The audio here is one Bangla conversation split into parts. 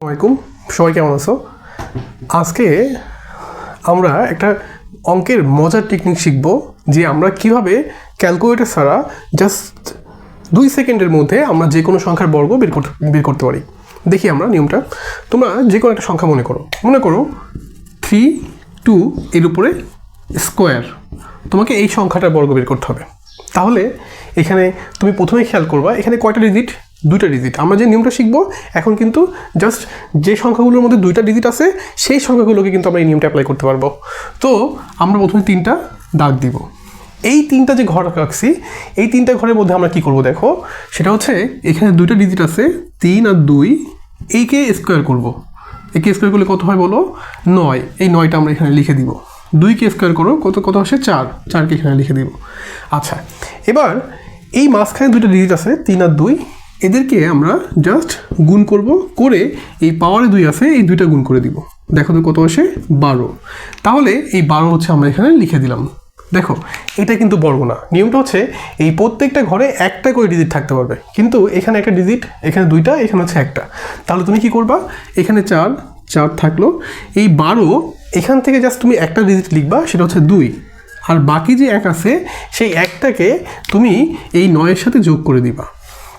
আসসালামাইকুম সবাই কেমন আছো? আজকে আমরা একটা অঙ্কের মজার টেকনিক শিখব, যে আমরা কীভাবে ক্যালকুলেটর ছাড়া জাস্ট দুই সেকেন্ডের মধ্যে আমরা যে কোনো সংখ্যার বর্গ বের করতে বের করতে পারি। দেখি আমরা নিয়মটা। তোমরা যে কোনো একটা সংখ্যা মনে করো। মনে করো থ্রি টু এর উপরে স্কোয়ার তোমাকে এই সংখ্যাটার বর্গ বের করতে হবে। তাহলে এখানে তুমি প্রথমে খেয়াল করবা, এখানে কয়টা ডিজিট দুইটা ডিজিট আমরা যে নিয়মটা শিখব, এখন কিন্তু জাস্ট যে সংখ্যাগুলোর মধ্যে দুইটা ডিজিট আছে, সেই সংখ্যাগুলোকে কিন্তু আমরা এই নিয়মটা অ্যাপ্লাই করতে পারব। তো, আমরা প্রথমে তিনটা দাগ দিব। এই তিনটা যে ঘর রাখছি এই তিনটা ঘরের মধ্যে আমরা কি করব দেখো? সেটা হচ্ছে, এখানে দুইটা ডিজিট আছে, তিন আর দুই এইকে স্কোয়ার করব। একে স্কোয়ার করলে কত হয় বলো? নয়। এই নয়টা আমরা এখানে লিখে দিব। দুইকে স্কোয়ার করো, কত কত আসে? চার। চারকে এখানে লিখে দিব। আচ্ছা এবার এই মাঝখানে দুইটা ডিজিট আছে, তিন আর দুই এদেরকে আমরা জাস্ট গুণ করব করে এই পাওয়ারে দুই আছে, এই দুইটা গুণ করে দিব। দেখো তো কত আসে? বারো। তাহলে এই বারো হচ্ছে আমরা এখানে লিখে দিলাম। দেখো, এটা কিন্তু বর্গ না নিয়মটা হচ্ছে এই প্রত্যেকটা ঘরে একটা করে ডিজিট থাকতে পারবে। কিন্তু এখানে একটা ডিজিট এখানে দুইটা, এখানে হচ্ছে একটা। তাহলে তুমি কি করবা? এখানে চার চার থাকল। এই বারো, এখান থেকে জাস্ট তুমি একটা ডিজিট লিখবা, সেটা হচ্ছে দুই। আর বাকি যে এক আছে, সেই একটাকে তুমি এই নয়ের সাথে যোগ করে দিবা।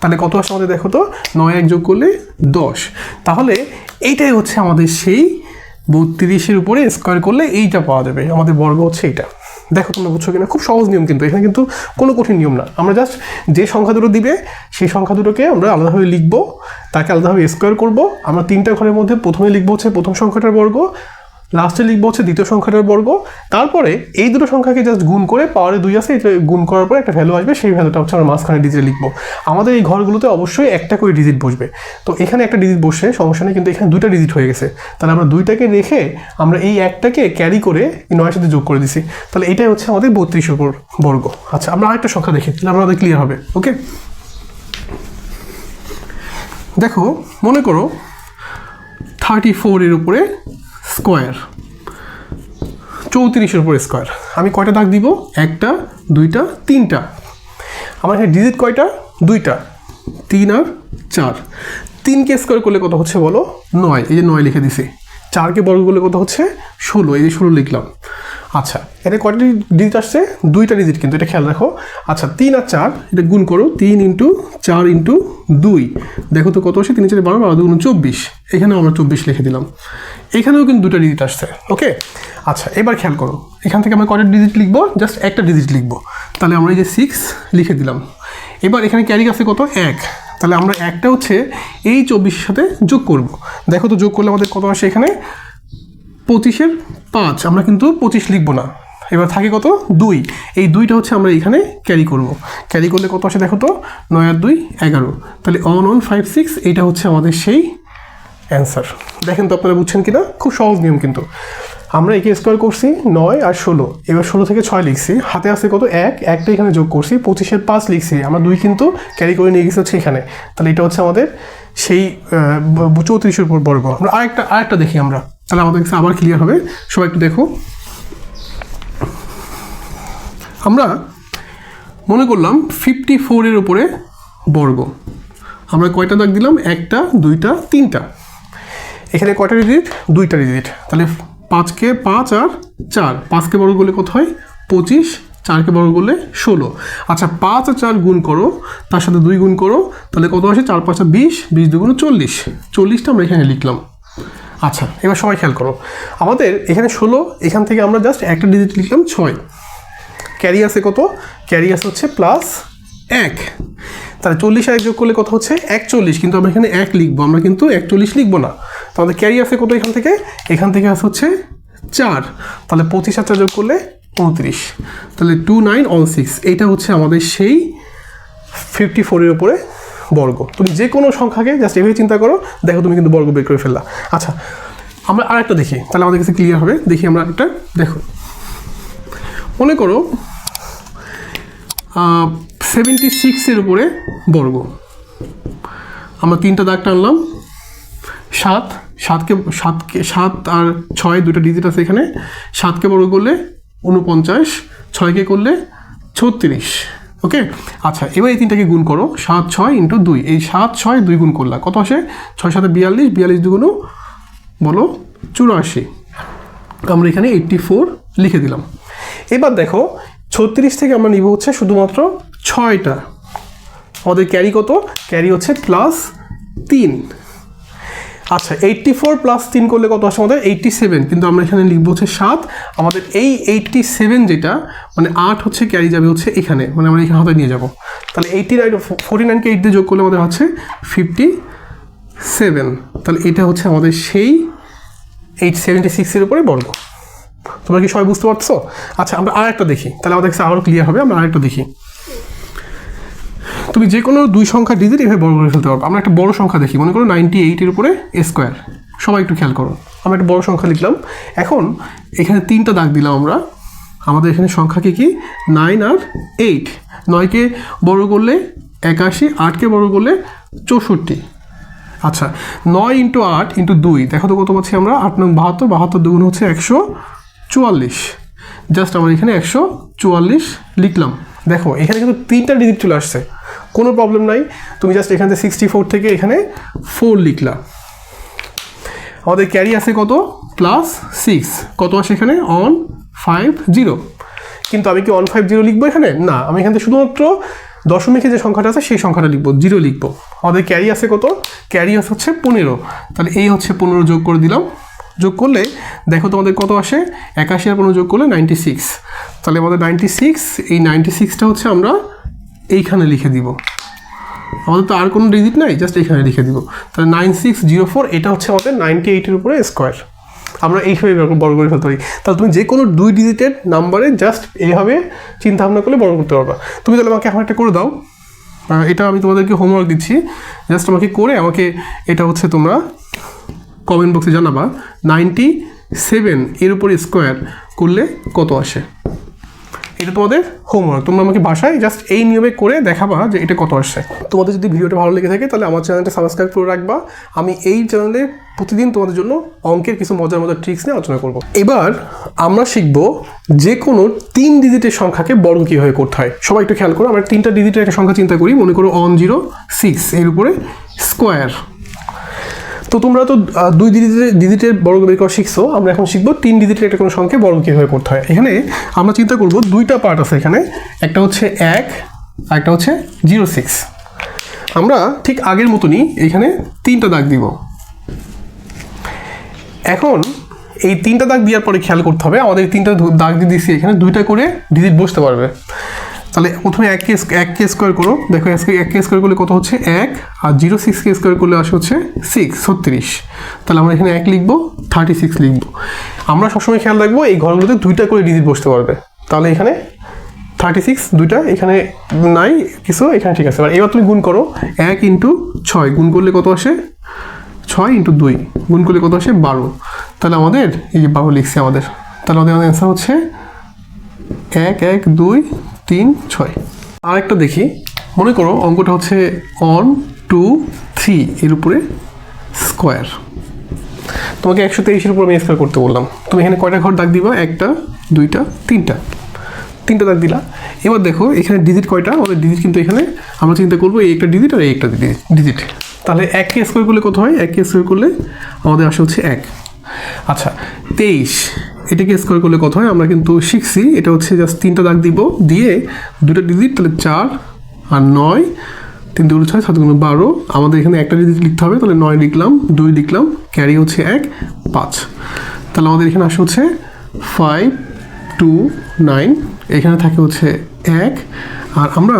তাহলে কত আসে আমাদের দেখো তো? নয় এক যোগ করলে দশ। তাহলে এইটাই হচ্ছে আমাদের সেই বত্রিশের উপরে স্কোয়ার করলে এইটা পাওয়া যাবে। আমাদের বর্গ হচ্ছে এইটা। দেখো তোমরা বুঝছ কিনা? খুব সহজ নিয়ম কিন্তু। এখানে কিন্তু কোনো কঠিন নিয়ম না। আমরা জাস্ট যে সংখ্যা দুটো দিবে, সেই সংখ্যা দুটোকে আমরা আলাদাভাবে লিখব, তাকে আলাদাভাবে স্কোয়ার করব। আমরা তিনটা ঘরের মধ্যে প্রথমে লিখব হচ্ছে প্রথম সংখ্যাটার বর্গ লাস্টে লিখব হচ্ছে দ্বিতীয় সংখ্যাটার বর্গ। তারপরে এই দুটো সংখ্যাকে জাস্ট গুণ করে পাওয়ারে দুই আছে, এটা গুণ করার পরে একটা ভ্যালু আসবে, সেই ভ্যালুটা হচ্ছে আমরা মাঝখানে ডিজিটে লিখব। আমাদের এই ঘরগুলোতে অবশ্যই একটা করে ডিজিট বসবে। তো এখানে একটা ডিজিট বসে, সমস্যা নেই, কিন্তু এখানে দুইটা ডিজিট হয়ে গেছে। তাহলে আমরা দুইটাকে রেখে আমরা এই একটাকে ক্যারি করে নয়ের সাথে যোগ করে দিছি। তাহলে এটাই হচ্ছে আমাদের বত্রিশ উপর বর্গ। আচ্ছা আমরা আরেকটা সংখ্যা দেখি, তাহলে আমাদের ক্লিয়ার হবে ওকে দেখো, মনে করো থার্টি ফোরের উপরে স্কোয়ার। চৌত্রিশের উপরে স্কোয়ার। আমি কয়টা দাগ দিব? একটা, দুইটা, তিনটা। আমার এখানে ডিজিট কয়টা? দুইটা। তিন আর চার। তিনকে স্কোয়ার করলে কত হচ্ছে বলো? নয়। এই যে নয় লিখে দিছি। চারকে বর্গ করলে কত হচ্ছে? ষোলো। এই যে ষোলো লিখলাম। আচ্ছা এটা কয়টা ডিজিট আসছে? দুইটা ডিজিট কিন্তু, এটা খেয়াল রাখো। আচ্ছা তিন আর চার, এটা গুণ করো, তিন ইন্টু চার ইন্টু দুই। দেখো তো কত আসে? তিন চার বারো বারো দুগুণ চব্বিশ। এখানেও আমরা চব্বিশ লিখে দিলাম। এখানেও কিন্তু দুটা ডিজিট আসছে, ওকে? আচ্ছা এবার খেয়াল করো। এখান থেকে আমরা কয়টা ডিজিট লিখব? জাস্ট একটা ডিজিট লিখব। তাহলে আমরা এই যে সিক্স লিখে দিলাম। এবার এখানে ক্যারি আছে কত? এক। তাহলে আমরা একটা হচ্ছে এই চব্বিশের সাথে যোগ করব। দেখো তো যোগ করলে আমাদের কত আসে এখানে? পঁচিশের পাঁচ, আমরা কিন্তু পঁচিশ লিখব না। এবার থাকে কত? দুই। এই দুইটা হচ্ছে আমরা এখানে ক্যারি করব। ক্যারি করলে কত আসে দেখো তো? নয় আর দুই, এগারো। তাহলে অন অন ফাইভ সিক্স এইটা হচ্ছে আমাদের সেই অ্যান্সার দেখেন তো আপনারা বুঝছেন কিনা? খুব সহজ নিয়ম কিন্তু। আমরা একে স্কোয়ার করছি নয় আর ষোলো। এবার ষোলো থেকে ছয় লিখছি। হাতে আসছে কত? এক। একটা এখানে যোগ করছি। পঁচিশের পাঁচ লিখছি। আমরা দুই কিন্তু ক্যারি করে নিয়ে গেছি হচ্ছে এখানে। তাহলে এটা হচ্ছে আমাদের সেই চৌত্রিশের উপর বর্গ। আমরা আরেকটা আরেকটা দেখি আমরা। তাহলে আমাদের কাছে আবার ক্লিয়ার হবে। সবাই একটু দেখো। আমরা মনে করলাম ফিফটি ফোরের উপরে বর্গ। আমরা কয়টা দাগ দিলাম? একটা, দুইটা, তিনটা। এখানে কয়টা ডিজিট দুইটা ডিজিট তাহলে পাঁচকে পাঁচ আর চার। পাঁচকে বড় করলে কত হয়? পঁচিশ। চারকে বড় করলে ষোলো। আচ্ছা পাঁচ আর চার গুণ করো, তার সাথে দুই গুণ করো, তাহলে কত আসে? চার পাঁচা বিশ বিশ দুগুণ চল্লিশ। চল্লিশটা আমরা এখানে লিখলাম। আচ্ছা। এবার সবাই খেয়াল করো। আমাদের এখানে ষোলো, এখান থেকে আমরা জাস্ট একটা ডিজিট লিখলাম ছয়। ক্যারি আছে কত? ক্যারি আছে হচ্ছে প্লাস এক। তাহলে চল্লিশ আর যোগ করলে কত হচ্ছে? একচল্লিশ, কিন্তু আমরা এখানে এক লিখব, আমরা কিন্তু একচল্লিশ লিখব না। আমাদের ক্যারি আছে কত এখান থেকে? এখান থেকে আছে হচ্ছে চার। তাহলে পঁচিশ চার যোগ করলে পঁয়ত্রিশ তাহলে টু নাইন অন সিক্স এইটা হচ্ছে আমাদের সেই ফিফটি ফোরের উপরে বর্গ। তুমি যে কোনো সংখ্যাকে জাস্ট এভাবে চিন্তা করো, দেখো তুমি কিন্তু বর্গ বের করে ফেললা। আচ্ছা আমরা আরেকটা দেখি, তাহলে আমাদের কাছে ক্লিয়ার হবে। দেখি আমরা একটা, দেখো। মনে করো সেভেন্টি সিক্সের উপরে বর্গ। আমরা তিনটা দাগ টানলাম। সাত, সাতকে সাতকে, সাত আর ছয় দুটো ডিজিট আছে এখানে। সাতকে বর্গ করলে উনপঞ্চাশ ছয়কে করলে ছত্রিশ। ওকে আচ্ছা এবার এই তিনটাকে গুণ করো, সাত, ছয় ইন্টু দুই। এই সাত, ছয়, দুই গুণ করলা। কত আসে? ছয় সাথে বিয়াল্লিশ বিয়াল্লিশ দুগুণ বলো, চুরাশি। আমরা এখানে এইট্টি ফোর লিখে দিলাম। এবার দেখো, ছত্রিশ থেকে আমরা নিব হচ্ছে শুধুমাত্র ছয়টা। আমাদের ক্যারি কত? ক্যারি হচ্ছে প্লাস তিন। আচ্ছা এইটটি ফোর প্লাস তিন করলে কত আসে আমাদের? এইট্টি সেভেন কিন্তু আমরা এখানে লিখব হচ্ছে সাত। আমাদের এই এইটটি সেভেন যেটা মানে আট হচ্ছে ক্যারি যাবে হচ্ছে এখানে মানে আমরা এখানে হাতে নিয়ে যাব। তাহলে এইটটি নাইন ফোর্টি নাইনকে এইট দিয়ে যোগ করলে আমাদের হচ্ছে ফিফটি সেভেন তাহলে এটা হচ্ছে আমাদের সেই এইট সেভেন্টি সিক্সের উপরে বর্গ। তোমরা কি সবাই বুঝতে পারছ? আচ্ছা আমরা আর একটা দেখি। তাহলে আমাদের কাছে আরও ক্লিয়ার হবে, আমরা আরেকটা দেখি। তুমি যে কোনো দুই সংখ্যা ডিজিট এভাবে বড় করে ফেলতে পারব আমরা একটা বড় সংখ্যা দেখি, মনে করো নাইনটি এইটের উপরে স্কোয়ার সবাই একটু খেয়াল করো। আমরা একটা বড় সংখ্যা লিখলাম। এখন এখানে তিনটা দাগ দিলাম আমরা। আমাদের এখানে সংখ্যা কি কি? নাইন আর এইট নয়কে বড় করলে একাশি, আটকে বড় করলে চৌষট্টি। আচ্ছা নয় ইন্টু আট ইন্টু দুই। দেখো তো কত পাচ্ছি আমরা? আট নং বাহাত্তর বাহাত্তর দুগুণ হচ্ছে একশো চুয়াল্লিশ। জাস্ট আমরা এখানে একশো চুয়াল্লিশ লিখলাম। দেখো, এখানে কিন্তু তিনটা ডিজিট চলে আসছে। কোনো প্রবলেম নাই। তুমি জাস্ট এখান থেকে সিক্সটি ফোর থেকে এখানে ফোর লিখলা। আমাদের ক্যারি আছে কত? প্লাস সিক্স কত আসে এখানে? অন ফাইভ জিরো কিন্তু আমি কি অন ফাইভ জিরো লিখব এখানে? না, আমি এখান থেকে শুধুমাত্র দশমিকে যে সংখ্যাটা আছে, সেই সংখ্যাটা লিখব জিরো লিখব। আমাদের ক্যারি আছে কত? ক্যারি আছে হচ্ছে পনেরো। তাহলে এই হচ্ছে পনেরো যোগ করে দিলাম। যোগ করলে, দেখো তোমাদের কত আসে? একাশি আর পনেরো যোগ করলে নাইনটি সিক্স তাহলে আমাদের নাইনটি সিক্স এই নাইনটি সিক্সটা হচ্ছে আমরা এইখানে লিখে দিব। আমাদের তো আর কোনো ডিজিট নাই জাস্ট এখানে লিখে দিব। তাহলে নাইন সিক্স জিরো ফোর এটা হচ্ছে আমাদের নাইনটি এইটের উপরে স্কোয়ার আমরা এইভাবে বড় করে ফেলতে পারি। তাহলে তুমি যে কোনো দুই ডিজিটের নাম্বারে জাস্ট এইভাবে চিন্তা ভাবনা করলে বড় করতে পারবা। তুমি তাহলে আমাকে এখন একটা করে দাও। এটা আমি তোমাদেরকে হোমওয়ার্ক দিচ্ছি। জাস্ট আমাকে করে আমাকে এটা হচ্ছে তোমরা কমেন্ট বক্সে জানাবা। নাইনটি সেভেন এর উপরে স্কোয়ার করলে কত আসে? এটা তোমাদের হোমওয়ার্ক তোমরা আমাকে বাসায় জাস্ট এই নিয়মে করে দেখাবা যে এটা কত আসছে। তোমাদের যদি ভিডিওটা ভালো লেগে থাকে, তাহলে আমার চ্যানেলটা সাবস্ক্রাইব করে রাখবা। আমি এই চ্যানেলে প্রতিদিন তোমাদের জন্য অঙ্কের কিছু মজার মজার ট্রিক্স নিয়ে আলোচনা করব। এবার আমরা শিখব যে কোনো তিন ডিজিটের সংখ্যাকে বর্গ কীভাবে করতে হয়। সবাই একটু খেয়াল করো, আমরা তিনটা ডিজিটের একটা সংখ্যা চিন্তা করি। মনে করো ওয়ান জিরো সিক্স এর উপরে স্কোয়ার তো তোমরা তো দুই ডিজিটের ডিজিটের বর্গ বের করা শিখছো। আমরা এখন শিখব তিন ডিজিটের একটা কোনো সংখ্যা বর্গ কীভাবে করতে হয়। এখানে আমরা চিন্তা করব দুইটা পার্ট আছে এখানে। একটা হচ্ছে এক, আর একটা হচ্ছে জিরো সিক্স। আমরা ঠিক আগের মতনই এখানে তিনটা দাগ দিব। এখন এই তিনটা দাগ দেওয়ার পরে খেয়াল করতে হবে। আমাদের তিনটা দাগ দিয়ে দিচ্ছি এখানে। দুইটা করে ডিজিট বসতে পারবে। তাহলে প্রথমে এক কে এক কে স্কোয়ার করো। দেখো এক কে স্কোয়ার করলে কত হচ্ছে? এক। আর জিরো সিক্স কে স্কোয়ার করলে আসে হচ্ছে সিক্স, ছত্রিশ। তাহলে আমরা এখানে এক লিখব, থার্টি সিক্স লিখব। আমরা সবসময় খেয়াল রাখব, এই ঘরগুলোতে দুইটা করে ডিজিট বসতে পারবে। তাহলে এখানে থার্টি সিক্স, দুইটা, এখানে নাই, কিছু, এখানে ঠিক আছে। এবার এবার তুমি গুণ করো। এক ইন্টু ছয়, গুণ করলে কত আসে? ছয় ইন্টু দুই, গুণ করলে কত আসে? বারো। তাহলে আমাদের, এই যে বারো লিখছে আমাদের, তাহলে আমাদের অ্যান্সার হচ্ছে এক এক, দুই তিন, ছয়। আরেকটা দেখি। মনে করো অঙ্কটা হচ্ছে অন টু থ্রি এর উপরে স্কোয়ার তোমাকে একশো তেইশের উপর আমি স্কোয়ার করতে বললাম। তুমি এখানে কয়টা ঘর দাগ দিবা? একটা, দুইটা, তিনটা। তিনটা দাগ দিলা। এবার দেখো, এখানে ডিজিট কয়টা? আমাদের ডিজিট কিন্তু এখানে আমরা চিন্তা করব এই একটা ডিজিট আর এই একটা ডিজিট তাহলে এককে স্কোয়ার করলে কত হয়? এককে স্কোয়ার করলে আমাদের আসে হচ্ছে এক। আচ্ছা তেইশ। এটাকে স্কোয়ার করলে কত হয়? আমরা কিন্তু শিখছি। এটা হচ্ছে জাস্ট তিনটা দাগ দিব। দিয়ে দুটো ডিজিট তাহলে চার আর নয়। তিন দুগুলো ছয়, সাত দুগুলো বারো। আমাদের এখানে একটা ডিজিট লিখতে হবে, তাহলে নয় লিখলাম, দুই লিখলাম ক্যারি হচ্ছে এক, পাঁচ। তাহলে আমাদের এখানে আসে হচ্ছে ফাইভ টু নাইন এখানে থাকে হচ্ছে এক। আর আমরা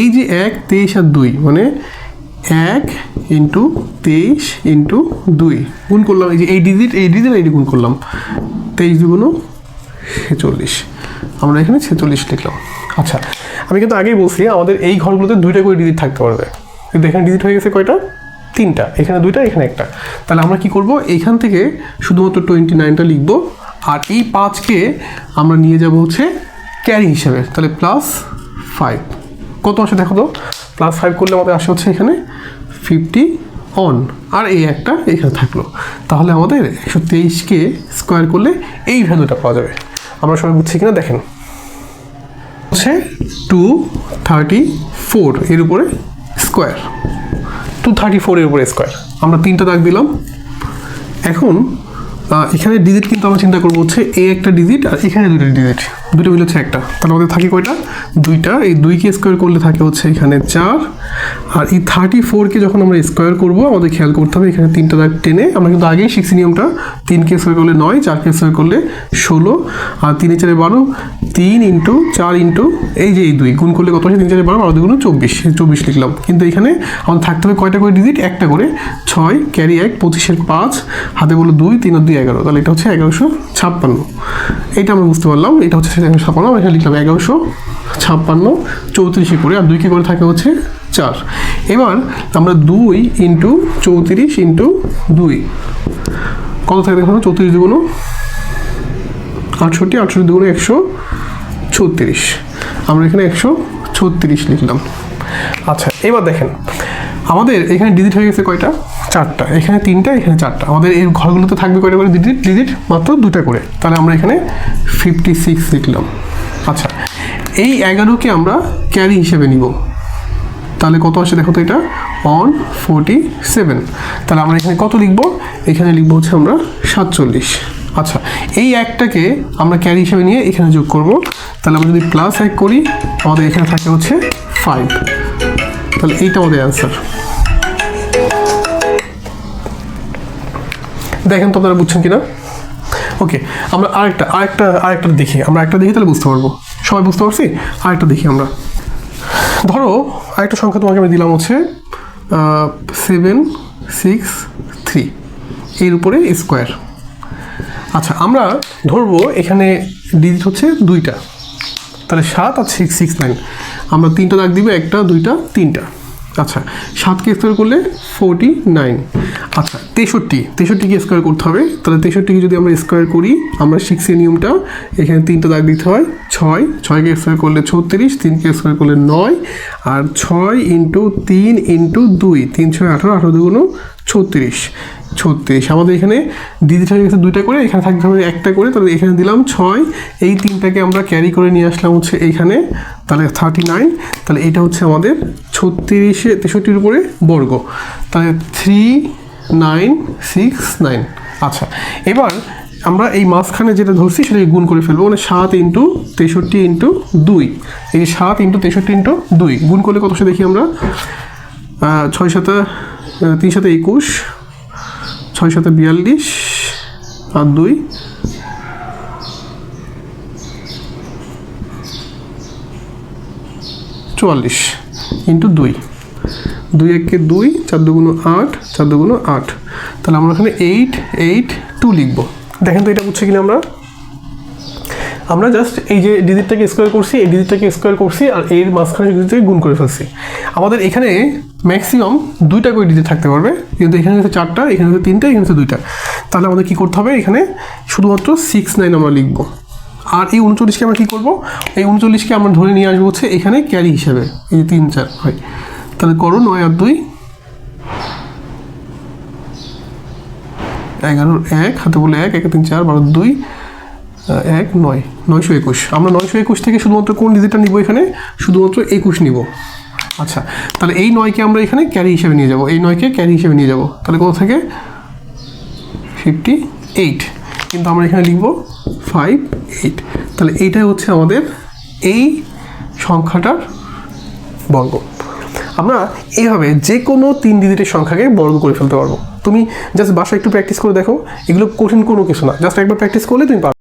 এই যে এক, তেইশ আর দুই মানে এক ইন্টু তেইশ ইন্টু দুই। গুণ করলাম, এই যে এই ডিজিট এই ডিজিট এই গুণ করলাম। তেইশ দুগুণ ছেচল্লিশ। আমরা এখানে ছেচল্লিশ লিখলাম। আচ্ছা আমি কিন্তু আগেই বলছি, আমাদের এই ঘরগুলোতে দুইটা করে ডিজিট থাকতে পারবে। কিন্তু এখানে ডিজিট হয়ে গেছে কয়টা? তিনটা। এখানে দুইটা, এখানে একটা। তাহলে আমরা কি করব? এইখান থেকে শুধুমাত্র টোয়েন্টি নাইনটা লিখব। আর এই পাঁচকে আমরা নিয়ে যাব হচ্ছে ক্যারি হিসাবে। তাহলে প্লাস ফাইভ কত আসে দেখো তো? প্লাস ফাইভ করলে আমাদের আসে হচ্ছে এখানে ফিফটি অন আর এই একটা এখানে থাকল। তাহলে আমাদের একশো তেইশকে স্কোয়ার করলে এই ভ্যালুটা পাওয়া যাবে। আমরা সবাই বুঝছি কিনা? দেখেন। হচ্ছে টু থার্টি ফোর এর উপরে স্কোয়ার টু থার্টি ফোরের উপরে স্কোয়ার আমরা তিনটা দাগ দিলাম। এখন এখানে ডিজিট কিন্তু আমরা চিন্তা করব হচ্ছে এ একটা ডিজিট আর এখানে দুটো ডিজিট দুটো মিলে হচ্ছে একটা। তাহলে আমাদের থাকে কয়টা? দুইটা। এই দুইকে স্কোয়ার করলে থাকে হচ্ছে এখানে চার। আর এই থার্টি ফোরকে যখন আমরা স্কোয়ার করব, আমাদের খেয়াল করতে হবে, এখানে তিনটা দাগ টেনে, আমরা কিন্তু আগেই শিখছি নিয়মটা। তিনকে স্কোয়ার করলে নয়, চারকে স্কোয়ার করলে ষোলো। আর তিনে চারে বারো, তিন ইন্টু চার ইন্টু এই যে এই দুই, গুণ করলে কত হচ্ছে? তিন চারে বারো বারো দুগুণ চব্বিশ চব্বিশ লিখলাম। কিন্তু এখানে আমাদের থাকতে হবে কয়টা করে ডিজিট একটা করে। ছয় ক্যারি এক, পঁচিশের পাঁচ, হাতে বলো দুই, তিন আর দুই এগারো। তাহলে এটা হচ্ছে এগারোশো ছাপ্পান্ন। এটা আমরা বুঝতে পারলাম, এটা হচ্ছে এগারোশো ছাপ্পান্ন আমরা এখানে লিখলাম এগারোশো ছাপ্পান্ন, চৌত্রিশে করে, আর দুইকে করে থাকে হচ্ছে চার। এবার আমরা দুই ইন্টু চৌত্রিশ ইন্টু দুই। কত থাকে দেখুন চৌত্রিশ দুগুণ আটষট্টি আটষট্টি দুগুণ একশো ছত্রিশ। আমরা এখানে একশো ছত্রিশ লিখলাম। আচ্ছা এবার দেখেন, আমাদের এখানে ডিজিট হয়ে গেছে কয়টা? চারটা। এখানে তিনটা, এখানে চারটা। আমাদের এই ঘরগুলোতে থাকবে কয়টা করে ডিজিট ডিজিট মাত্র দুটা করে। তাহলে আমরা এখানে ফিফটি সিক্স লিখলাম। আচ্ছা এই এগারোকে আমরা ক্যারি হিসেবে নিব। তাহলে কত আসে দেখো তো এটা? অন ফোরটি সেভেন তাহলে আমরা এখানে কত লিখব? এখানে লিখব হচ্ছে আমরা সাতচল্লিশ। আচ্ছা এই একটাকে আমরা ক্যারি হিসেবে নিয়ে এখানে যোগ করব। তাহলে আমরা যদি প্লাস এক করি, আমাদের এখানে থাকে হচ্ছে ফাইভ তাহলে এইটা আমাদের অ্যান্সার দেখেন তো আপনারা বুঝছেন কিনা? ওকে আমরা আরেকটা আরেকটা আরেকটা দেখি। আমরা একটা দেখি তাহলে বুঝতে পারব। সবাই বুঝতে পারছি? আরেকটা দেখি আমরা। ধরো, আরেকটা সংখ্যা তোমাকে আমি দিলাম হচ্ছে সেভেন সিক্স থ্রি এর উপরে স্কোয়ার আচ্ছা আমরা ধরবো এখানে ডিজিট হচ্ছে দুইটা। তাহলে সাত আর সিক্স সিক্স নাইন আমরা তিনটা দাগ দিব, একটা, দুইটা, তিনটা। আচ্ছা সাতকে স্কোয়ার করলে ফোরটি নাইন আচ্ছা তেষট্টি, তেষট্টিকে স্কোয়ার করতে হবে। তাহলে তেষট্টিকে যদি আমরা স্কোয়ার করি, আমরা সিক্সের নিয়মটা, এখানে তিনটা দাগ দিতে হয়, ছয়। ছয়কে স্কোয়ার করলে ছত্রিশ, তিনকে স্কোয়ার করলে নয়। আর ছয় ইন্টু তিন ইন্টু দুই, তিন ছয় আঠারো আঠারো দুগুণ ছত্রিশ। ছত্রিশ। আমাদের এখানে ডিজিট হয়ে গেছে দুইটা করে, এখানে থাকতে হবে একটা করে। তাহলে এখানে দিলাম ছয়। এই তিনটাকে আমরা ক্যারি করে নিয়ে আসলাম হচ্ছে এইখানে, তাহলে থার্টি নাইন তাহলে এটা হচ্ছে আমাদের ছত্রিশে, তেষট্টির উপরে বর্গ। তাহলে থ্রি নাইন সিক্স নাইন আচ্ছা এবার আমরা এই মাঝখানে যেটা ধরছি, সেটাকে গুণ করে ফেলব। মানে সাত ইন্টু তেষট্টি ইন্টু দুই। এই সাত ইন্টু তেষট্টি ইন্টু দুই। গুণ করলে কত সে দেখি আমরা? ছয় সাতা তিন সাথে একুশ ছয় শত বিয়াল্লিশ আর দুই। চুয়াল্লিশ ইন্টু দুই। দুই একে দুই, চার দুগুণ আট, চার দুগুণ আট। তাহলে আমরা এখানে এইট এইট টু লিখব। দেখেন তো এটা বুঝছে কিনা আমরা? আমরা জাস্ট এই যে ডিজিটটাকে স্কোয়ার করছি, এই ডিজিটটাকে স্কোয়ার করছি আর এর মাঝখানে ডিজিটটাকে গুণ করে ফেলছি। আমাদের এখানে ম্যাক্সিমাম দুইটা করে ডিজিট থাকতে পারবে। কিন্তু এখানে হচ্ছে চারটা, এখানে হচ্ছে তিনটা, এখানে হচ্ছে দুইটা। তাহলে আমাদের কী করতে হবে? এখানে শুধুমাত্র সিক্স নাইন আমরা লিখব। আর এই উনচল্লিশকে আমরা কী করব? এই উনচল্লিশকে আমরা ধরে নিয়ে আসব হচ্ছে এখানে ক্যারি হিসাবে। এই যে তিন, চার, হয়। তাহলে করো নয় আর দুই। এগারোর এক, হাতে বলে এক, একে তিন, চার, বারো, দুই এক, নয়। নয়শো একুশ। আমরা নয়শো একুশ থেকে শুধুমাত্র কোন ডিজিটটা নিব এখানে? শুধুমাত্র একুশ নিব। আচ্ছা তাহলে এই নয়কে আমরা এখানে ক্যারি হিসেবে নিয়ে যাব। এই নয়কে ক্যারি হিসেবে নিয়ে যাব। তাহলে কত থেকে? ফিফটি এইট কিন্তু আমরা এখানে লিখব ফাইভ এইট তাহলে এইটাই হচ্ছে আমাদের এই সংখ্যাটার বর্গ। আমরা এইভাবে যে কোনো তিন ডিজিটের সংখ্যাকে বর্গ করে ফেলতে পারব। তুমি জাস্ট বাসায় একটু প্র্যাকটিস করে দেখো। এগুলো কঠিন কোনো কিছু না। জাস্ট একবার প্র্যাকটিস করলে তুমি পারবে।